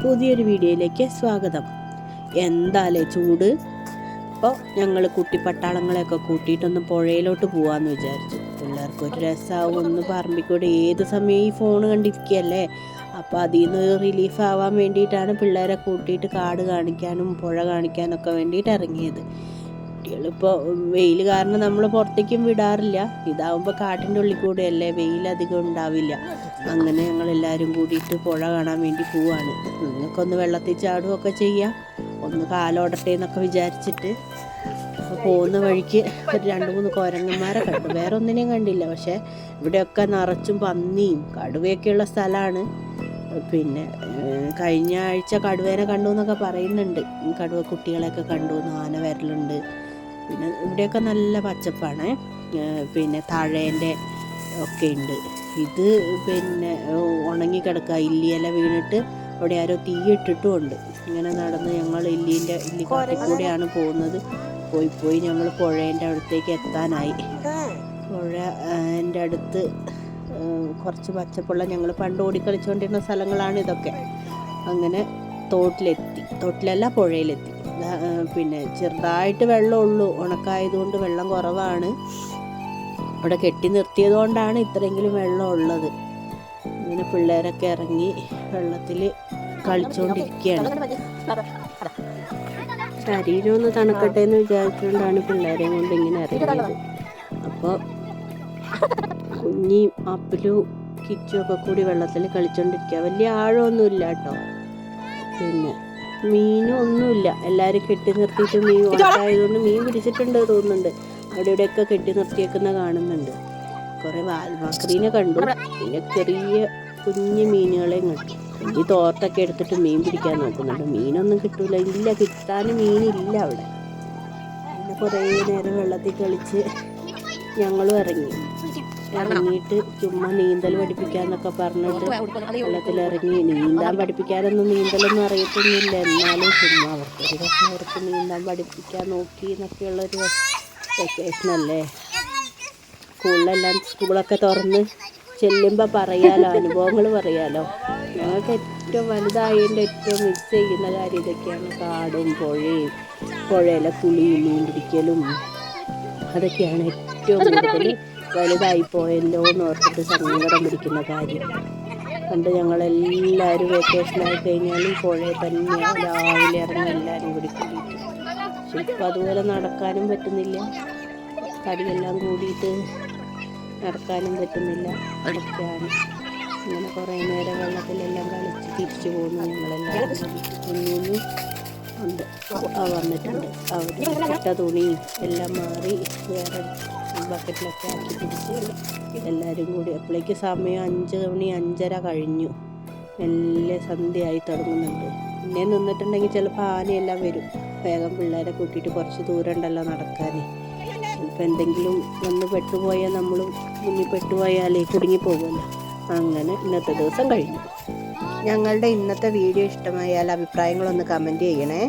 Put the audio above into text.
പുതിയൊരു വീഡിയോയിലേക്ക് സ്വാഗതം. എന്താലേ ചൂട്? അപ്പോൾ ഞങ്ങൾ കുട്ടിപ്പട്ടാളങ്ങളെയൊക്കെ കൂട്ടിയിട്ടൊന്ന് പുഴയിലോട്ട് പോകാമെന്ന് വിചാരിച്ചു. പിള്ളേർക്ക് ഒരു രസമാവും ഒന്ന് പറമ്പിക്കൂടെ ഏത് സമയം ഈ ഫോൺ കണ്ടിരിക്കുകയല്ലേ അപ്പോൾ അതിൽ നിന്ന് റിലീഫ് ആവാൻ വേണ്ടിയിട്ടാണ് പിള്ളേരെ കൂട്ടിയിട്ട് കാട് കാണിക്കാനും പുഴ കാണിക്കാനൊക്കെ വേണ്ടിയിട്ട് ഇറങ്ങിയത്. കുട്ടികളിപ്പോൾ വെയിൽ കാരണം നമ്മൾ പുറത്തേക്കും വിടാറില്ല. ഇതാവുമ്പോൾ കാട്ടിന്റെ ഉള്ളിൽ കൂടെയല്ലേ വെയിൽ അധികം ഉണ്ടാവില്ല. അങ്ങനെ ഞങ്ങൾ എല്ലാവരും കൂടിയിട്ട് പുഴ കാണാൻ വേണ്ടി പോവാണ്. നിങ്ങൾക്കൊന്ന് വെള്ളത്തിൽ ചാടുകയൊക്കെ ചെയ്യാം. ഒന്ന് കാലോടട്ടെ എന്നൊക്കെ വിചാരിച്ചിട്ട് പോകുന്ന വഴിക്ക് ഒരു രണ്ട് മൂന്ന് കുരങ്ങന്മാരെ കണ്ടു. വേറെ ഒന്നിനെയും കണ്ടില്ല. പക്ഷേ ഇവിടെയൊക്കെ നിറച്ചും പന്നിയും കടുവയൊക്കെയുള്ള സ്ഥലമാണ്. പിന്നെ കഴിഞ്ഞ ആഴ്ച കടുവേനെ കണ്ടു എന്നൊക്കെ പറയുന്നുണ്ട്. കടുവ കുട്ടികളെയൊക്കെ കണ്ടു. ആന വരലുണ്ട്. പിന്നെ ഇവിടെയൊക്കെ നല്ല പച്ചപ്പാണ്. പിന്നെ താഴേന്റെ ഒക്കെ ഉണ്ട്. ഇത് പിന്നെ ഉണങ്ങി കിടക്കുക. ഇല്ലിയില വീണിട്ട് അവിടെ ആരോ തീ ഇട്ടിട്ടുമുണ്ട്. ഇങ്ങനെ നടന്ന് ഞങ്ങൾ ഇല്ലീന്റെ ഇല്ലി കൂടെയാണ് പോകുന്നത്. പോയി പോയി ഞങ്ങൾ പുഴേന്റെ അടുത്തേക്ക് എത്താനായി. പുഴ എന്റെ അടുത്ത് കുറച്ച് പച്ചപ്പുള്ള ഞങ്ങൾ പണ്ട് ഓടിക്കളിച്ചുകൊണ്ടിരുന്ന സ്ഥലങ്ങളാണ് ഇതൊക്കെ. അങ്ങനെ തോട്ടിലെത്തി. തോട്ടിലല്ല പുഴയിലെത്തി. പിന്നെ ചെറുതായിട്ട് വെള്ളമുള്ളൂ. ഉണക്കായതുകൊണ്ട് വെള്ളം കുറവാണ്. അവിടെ കെട്ടി നിർത്തിയതുകൊണ്ടാണ് ഇത്രയെങ്കിലും വെള്ളം ഉള്ളത് അങ്ങനെ പിള്ളേരൊക്കെ ഇറങ്ങി വെള്ളത്തിൽ കളിച്ചുകൊണ്ടിരിക്കുകയാണ് ശരീരം ഒന്ന് തണുക്കട്ടെ എന്ന് വിചാരിച്ചുകൊണ്ടാണ് പിള്ളേരെയും കൊണ്ട് ഇങ്ങനെ ഇറങ്ങിയത്. അപ്പോൾ കുഞ്ഞി അപ്പിലു കിച്ചും ഒക്കെ കൂടി വെള്ളത്തിൽ കളിച്ചുകൊണ്ടിരിക്കുക വലിയ ആഴമൊന്നുമില്ല കേട്ടോ. പിന്നെ മീനും ഒന്നുമില്ല എല്ലാവരും കെട്ടി നിർത്തിയിട്ട് മീൻ ഉണക്കായതുകൊണ്ട് മീൻ പിടിച്ചിട്ടുണ്ട് തോന്നുന്നുണ്ട്. അവിടെ ഇവിടെയൊക്കെ കെട്ടി നിർത്തിയേക്കുന്ന കാണുന്നുണ്ട്. കുറേ വാൽവാക്രീനെ കണ്ടു. പിന്നെ ചെറിയ കുഞ്ഞു മീനുകളെ കണ്ടു. ഈ തോർത്തൊക്കെ എടുത്തിട്ട് മീൻ പിടിക്കാൻ നോക്കുന്നുണ്ട്. മീനൊന്നും കിട്ടൂല. ഇല്ല കിട്ടാൻ മീനില്ല അവിടെ. പിന്നെ കുറേ നേരം വെള്ളത്തിൽ കളിച്ച് ഞങ്ങളും ഇറങ്ങി. ഇറങ്ങിയിട്ട് ചുമ്മാ നീന്തൽ പഠിപ്പിക്കാന്നൊക്കെ പറഞ്ഞിട്ട് വെള്ളത്തിൽ ഇറങ്ങി നീന്താൻ പഠിപ്പിക്കാനൊന്നും നീന്തലൊന്നും അറിയത്തൊന്നുമില്ല. എന്നാലും ചുമ്മാ അവർക്ക് ഒരു ദിവസം അവർക്ക് നീന്താൻ പഠിപ്പിക്കാൻ നോക്കി എന്നൊക്കെയുള്ളൊരു വെക്കേഷൻ അല്ലേ? സ്കൂളിലെല്ലാം സ്കൂളൊക്കെ തുറന്ന് ചെല്ലുമ്പോൾ പറയാലോ അനുഭവങ്ങൾ പറയാലോ. ഞങ്ങൾക്ക് ഏറ്റവും വലുതായതിന്റെ ഏറ്റവും മിസ് ചെയ്യുന്ന കാര്യം ഇതൊക്കെയാണ്. കാടും പുഴയും പുഴയിലെ കുളിയും മീൻ പിടിക്കലും അതൊക്കെയാണ് ഏറ്റവും കൂടുതൽ വലുതായി പോയല്ലോ എന്ന് ഓർത്തിട്ട് സങ്കടം പിടിക്കുന്ന കാര്യം. പണ്ട് ഞങ്ങളെല്ലാവരും വെക്കേഷനായി കഴിഞ്ഞാലും പുഴയിൽ തന്നെ രാവിലെ ഇറങ്ങി എല്ലാവരും കൂടി പക്ഷെ ഇപ്പം അതുപോലെ നടക്കാനും പറ്റുന്നില്ല. തടിയെല്ലാം കൂടിയിട്ട് നടക്കാനും പറ്റുന്നില്ല. അതൊക്കെയാണ് ഇങ്ങനെ കുറേ നേരം വെള്ളത്തിലെല്ലാം കളിച്ച് തിരിച്ചു പോകുന്നു ഞങ്ങളെല്ലാവരും കൂടിയിട്ട് കുഞ്ഞു ഉണ്ട്. വന്നിട്ടുണ്ട്. അവർ ഇട്ട തുണിയും എല്ലാം മാറി വേറെ ബക്കറ്റിലൊക്കെ ആക്കി പിടിച്ച് എല്ലാവരും കൂടി. അപ്പോഴേക്ക് സമയം അഞ്ച് മണി അഞ്ചര കഴിഞ്ഞു. മെല്ലെ സന്ധ്യയായി തുടങ്ങുന്നുണ്ട്. പിന്നെ നിന്നിട്ടുണ്ടെങ്കിൽ ചിലപ്പോൾ ആനയെല്ലാം വരും. വേഗം പിള്ളേരെ കൂട്ടിയിട്ട് കുറച്ച് ദൂരം ഉണ്ടല്ലോ നടക്കാൻ ചിലപ്പോൾ എന്തെങ്കിലും വന്ന് പെട്ടുപോയാൽ നമ്മൾ മുന്നിൽ പെട്ടുപോയാലേ കുടുങ്ങി പോകുമല്ലോ അങ്ങനെ ഇന്നത്തെ ദിവസം കഴിഞ്ഞു. ഞങ്ങളുടെ ഇന്നത്തെ വീഡിയോ ഇഷ്ടമായാൽ അഭിപ്രായങ്ങളൊന്ന് കമന്റ് ചെയ്യണേ.